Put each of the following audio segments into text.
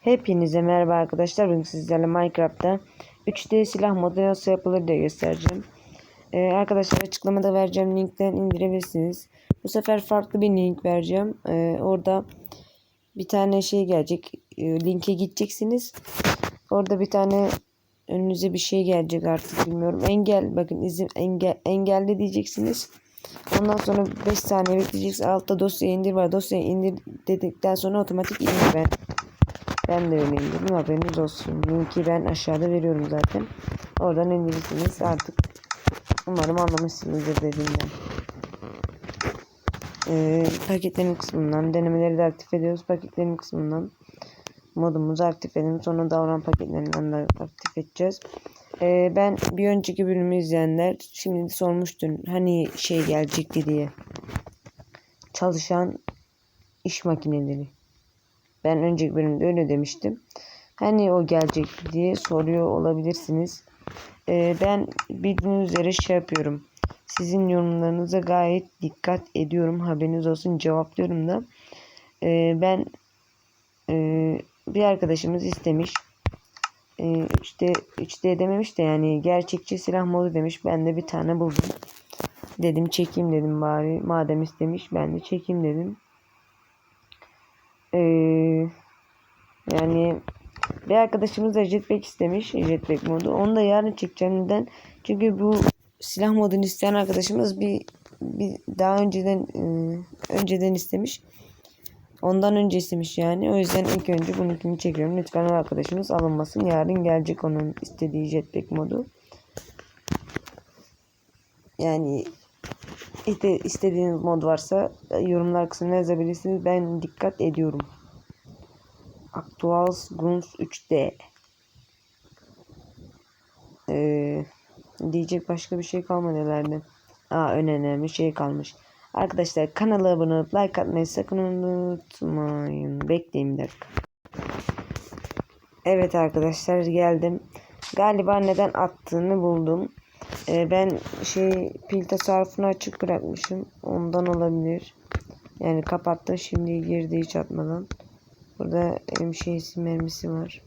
Hepinize merhaba arkadaşlar. Bugün sizlerle Minecraft'ta 3D silah modu nasıl yapılır diye göstereceğim. Ee, arkadaşlar açıklamada vereceğim linkten indirebilirsiniz. Bu sefer farklı bir link vereceğim. Ee, orada bir tane şey gelecek. Ee, linke gideceksiniz. Orada bir tane önünüze bir şey gelecek artık bilmiyorum. Engel bakın izin engel engelle diyeceksiniz. Ondan sonra 5 saniye bekleyeceksiniz. Altta dosya indir var. Dosyayı indir dedikten sonra otomatik indir ben. Ben de öyle indirdim haberiniz olsun. Linki ben aşağıda veriyorum zaten. Oradan indirirsiniz artık. Umarım anlamışsınızdır dediğimden. Ee, paketlerin kısmından denemeleri de aktif ediyoruz. Paketlerin kısmından modumuzu aktif edelim. Sonra davran paketlerinden de aktif edeceğiz. Ee, ben bir önceki bölümü izleyenler şimdi sormuştun hani şey gelecekti diye. Çalışan iş makineleri. Ben önceki bölümde öyle demiştim. Hani o gelecek diye soruyor olabilirsiniz. Ee, ben bildiğiniz üzere şey yapıyorum. Sizin yorumlarınıza gayet dikkat ediyorum. Haberiniz olsun cevaplıyorum da. Ee, ben e, bir arkadaşımız istemiş. Ee, 3D, 3D dememiş de yani gerçekçi silah modu demiş. Ben de bir tane buldum. Dedim çekeyim dedim bari. Madem istemiş ben de çekeyim dedim. Ee, yani bir arkadaşımız da jetpack istemiş. Jetpack modu. Onu da yarın çekeceğim. Neden? Çünkü bu silah modunu isteyen arkadaşımız bir, bir daha önceden e, önceden istemiş. Ondan önce istemiş yani. O yüzden ilk önce bununkini çekiyorum. Lütfen o arkadaşımız alınmasın. Yarın gelecek onun istediği jetpack modu. Yani işte istediğiniz mod varsa yorumlar kısmına yazabilirsiniz. Ben dikkat ediyorum. Actual Guns 3D. Ee, diyecek başka bir şey kalmadı herhalde. Aa en önemli şey kalmış. Arkadaşlar kanala abone olup like atmayı sakın unutmayın. Bekleyin bir dakika. Evet arkadaşlar geldim. Galiba neden attığını buldum. Ee, ben şey pil tasarrufunu açık bırakmışım. Ondan olabilir. Yani kapattım şimdi girdi hiç atmadan. Burada hem şeysi mermisi var.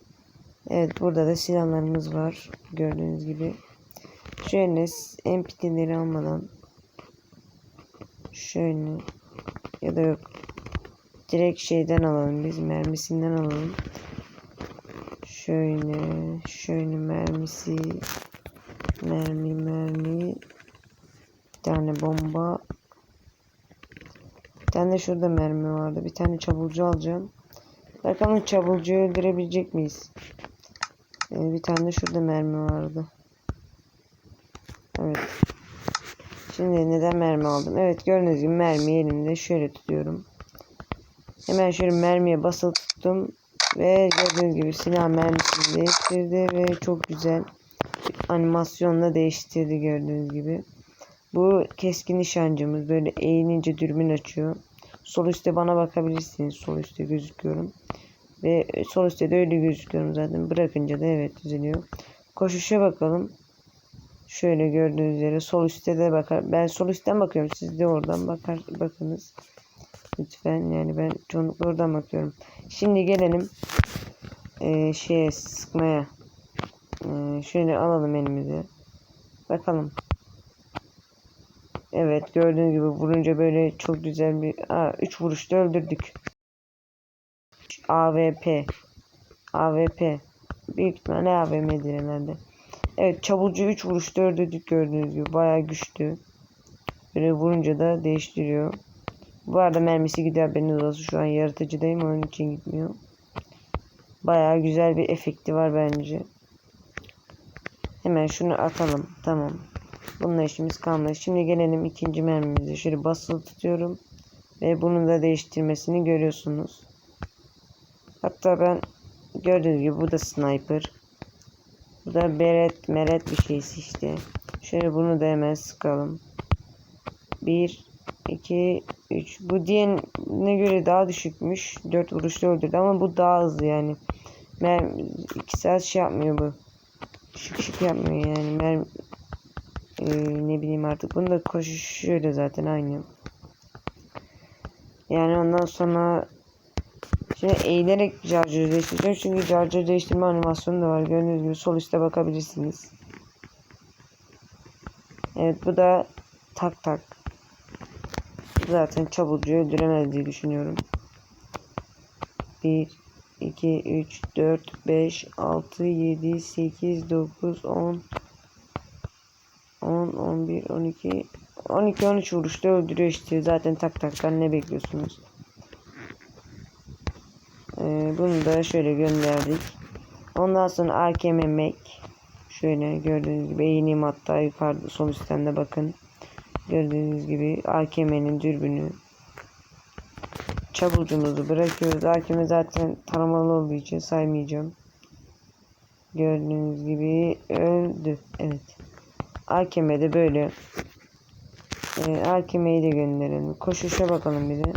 Evet burada da silahlarımız var. Gördüğünüz gibi. Şöyle emptileri almadan şöyle ya da yok direkt şeyden alalım biz mermisinden alalım. Şöyle şöyle mermisi mermi mermi bir tane bomba bir tane de şurada mermi vardı. Bir tane çabulcu alacağım. Bakalım çabulcuyu öldürebilecek miyiz? Ee, bir tane de şurada mermi vardı. Evet. Şimdi neden mermi aldım? Evet gördüğünüz gibi mermi elimde şöyle tutuyorum. Hemen şöyle mermiye basılı tuttum. Ve gördüğünüz gibi silah mermisini değiştirdi ve çok güzel animasyonla değiştirdi gördüğünüz gibi. Bu keskin nişancımız böyle eğilince dürbün açıyor. Sol üstte bana bakabilirsiniz. Sol üstte gözüküyorum. Ve sol üstte de öyle gözüküyorum zaten. Bırakınca da evet düzeliyor. Koşuşa bakalım. Şöyle gördüğünüz üzere sol üstte de bakar. Ben sol üstten bakıyorum. Siz de oradan bakar bakınız. Lütfen yani ben çoğunlukla oradan bakıyorum. Şimdi gelelim e, şeye sıkmaya. E, şöyle alalım elimize. Bakalım. Evet gördüğünüz gibi vurunca böyle çok güzel bir 3 vuruşta öldürdük. AVP. AVP. Büyük ihtimalle AVM'dir herhalde. Evet çabucu 3 vuruşta öldürdük gördüğünüz gibi. Bayağı güçlü. Böyle vurunca da değiştiriyor. Bu arada mermisi gider haberiniz olsun. Şu an yaratıcıdayım onun için gitmiyor. Bayağı güzel bir efekti var bence. Hemen şunu atalım. Tamam. Bununla işimiz kalmadı. Şimdi gelelim ikinci mermimize. Şöyle basılı tutuyorum. Ve bunu da değiştirmesini görüyorsunuz. Hatta ben gördüğünüz gibi bu da sniper. Bu da beret meret bir şeysi işte. Şöyle bunu da hemen sıkalım. 1 2 3 bu diğerine göre daha düşükmüş. 4 vuruşta öldürdü ama bu daha hızlı yani. Mer 2 saat şey yapmıyor bu. Şık şık yapmıyor yani. Mer ee, ne bileyim artık. Bunu da koşuş şöyle zaten aynı. Yani ondan sonra Şimdi eğilerek charger değiştireceğim. Çünkü charger değiştirme animasyonu da var. Gördüğünüz gibi sol üstte bakabilirsiniz. Evet bu da tak tak. Zaten çabukçu öldüremez diye düşünüyorum. 1, 2, 3, 4, 5, 6, 7, 8, 9, 10, 10, 11, 12, 12, 13 vuruşta öldürüyor işte. Zaten tak taktan ne bekliyorsunuz? Ee, bunu da şöyle gönderdik. Ondan sonra AKM Mac. Şöyle gördüğünüz gibi eğineyim hatta yukarıda sol üstten de bakın. Gördüğünüz gibi AKM'nin dürbünü. Çabucumuzu bırakıyoruz. AKM zaten taramalı olduğu için saymayacağım. Gördüğünüz gibi öldü. Evet. AKM'de böyle. Ee, AKM'yi de gönderelim. Koşuşa bakalım bir de.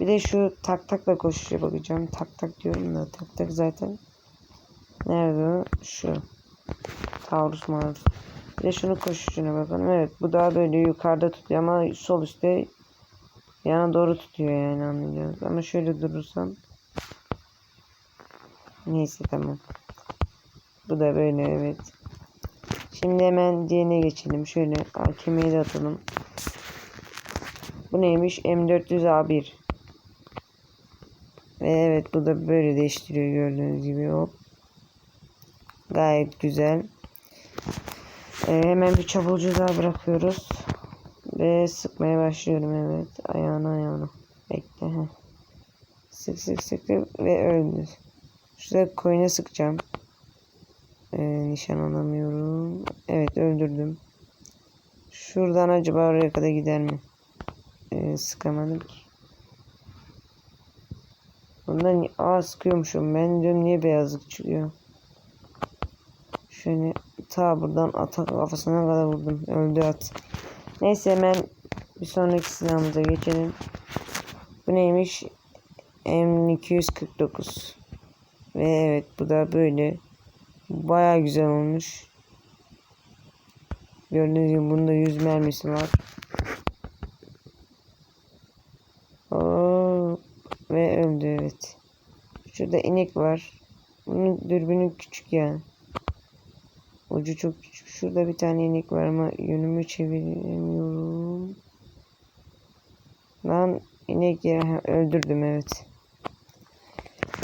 Bir de şu tak takla koşuşa bakacağım. Tak tak diyorum da tak tak zaten. Nerede o? Şu. Taurus Marus. Bir de şunu koşuşuna bakalım. Evet bu daha böyle yukarıda tutuyor ama sol üstte yana doğru tutuyor yani anlayacağız. Ama şöyle durursam neyse tamam. Bu da böyle evet. Şimdi hemen diğerine geçelim. Şöyle AKM'ye de atalım. Bu neymiş? M400A1. Ve evet bu da böyle değiştiriyor gördüğünüz gibi hop. Gayet güzel. Ee, hemen bir çabucu daha bırakıyoruz. Ve sıkmaya başlıyorum evet. Ayağına ayağına. Bekle. Heh. Sık sık sık ve öldü. Şurada koyuna sıkacağım. Ee, nişan alamıyorum. Evet öldürdüm. Şuradan acaba oraya kadar gider mi? Ee, sıkamadım ki. Bundan aa sıkıyormuşum. Ben diyorum niye beyazlık çıkıyor. Şöyle ta buradan ata kafasına kadar vurdum. Öldü at. Neyse hemen bir sonraki silahımıza geçelim. Bu neymiş? M249. Ve evet bu da böyle. Baya güzel olmuş. Gördüğünüz gibi bunda 100 mermisi var. Oo, ve öldü evet. Şurada inek var. Bunun dürbünü küçük ya. Ucu çok küçük. Şurada bir tane inek var ama yönümü çeviremiyorum. Lan inek ya öldürdüm evet.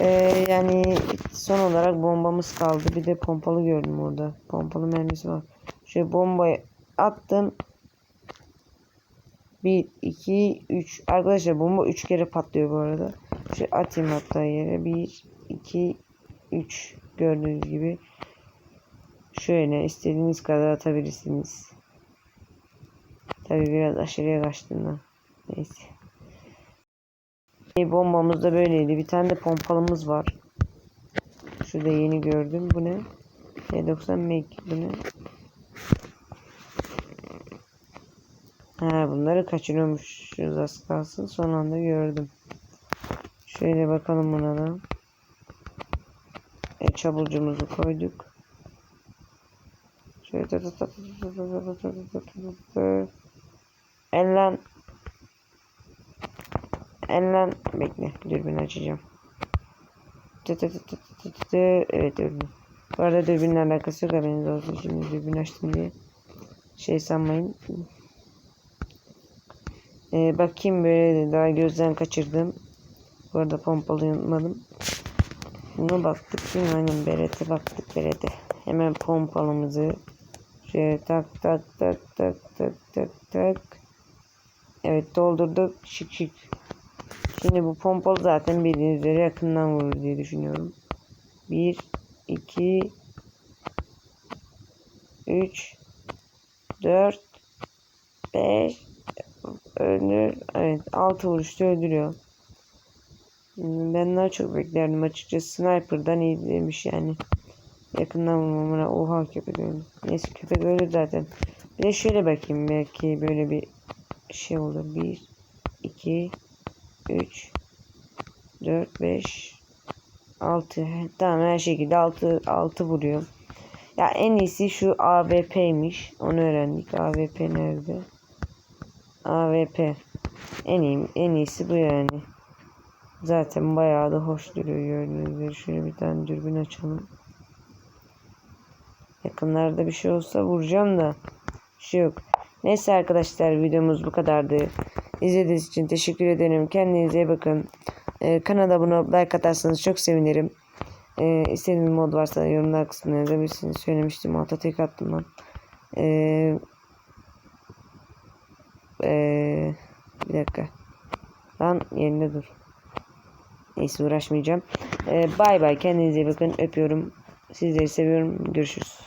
Ee, yani son olarak bombamız kaldı. Bir de pompalı gördüm orada. Pompalı mermisi var. Şöyle bombayı attım. 1, 2, 3. Arkadaşlar bomba 3 kere patlıyor bu arada. Şöyle atayım hatta yere. 1, 2, 3. Gördüğünüz gibi. Şöyle istediğiniz kadar atabilirsiniz. Tabi biraz aşırıya kaçtım da. Neyse. Bombamız da böyleydi. Bir tane de pompalımız var. Şurada yeni gördüm. Bu ne? T90 Meg. Bu ne? Ha bunları kaçırıyormuşuz az kalsın. Son anda gördüm. Şöyle bakalım buna da. E, çabucumuzu koyduk. Şöyle Ellen Ellen bekle dürbün açacağım. Evet dürbün. Bu arada dürbünle alakası yok haberiniz olsun. Şimdi dürbün açtım diye şey sanmayın. Ee, bakayım böyle daha gözden kaçırdım. Bu arada pompalı unutmadım. Buna baktık mi? Aynen berete baktık berete. Hemen pompalımızı şöyle tak tak tak tak tak tak tak. Evet doldurduk. Şık şık. Şimdi bu pompalı zaten bildiğiniz üzere yakından vurur diye düşünüyorum. 1 2 3 4 5 öldür. Evet 6 vuruşta öldürüyor. Ben daha çok beklerdim açıkçası. Sniper'dan iyi demiş yani. Yakından vurmamına oha köpek öldü. Neyse köpek öldü zaten. Bir de şöyle bakayım belki böyle bir şey olur. 1 2 3 4 5 6 tamam her şekilde 6 6 vuruyor. Ya en iyisi şu AWP'ymiş. Onu öğrendik. AWP nerede? AWP. En iyi en iyisi bu yani. Zaten bayağı da hoş duruyor gördüğünüz. Şöyle bir tane dürbün açalım. Yakınlarda bir şey olsa vuracağım da. Bir şey yok. Neyse arkadaşlar videomuz bu kadardı. İzlediğiniz için teşekkür ederim. Kendinize iyi bakın. Ee, kanala abone like atarsanız çok sevinirim. Ee, istediğiniz mod varsa yorumlar kısmına yazabilirsiniz. Söylemiştim. Alta tek attım ben. Ee, ee, bir dakika. Lan yerinde dur. Neyse uğraşmayacağım. Ee, bay bay. Kendinize iyi bakın. Öpüyorum. Sizleri seviyorum. Görüşürüz.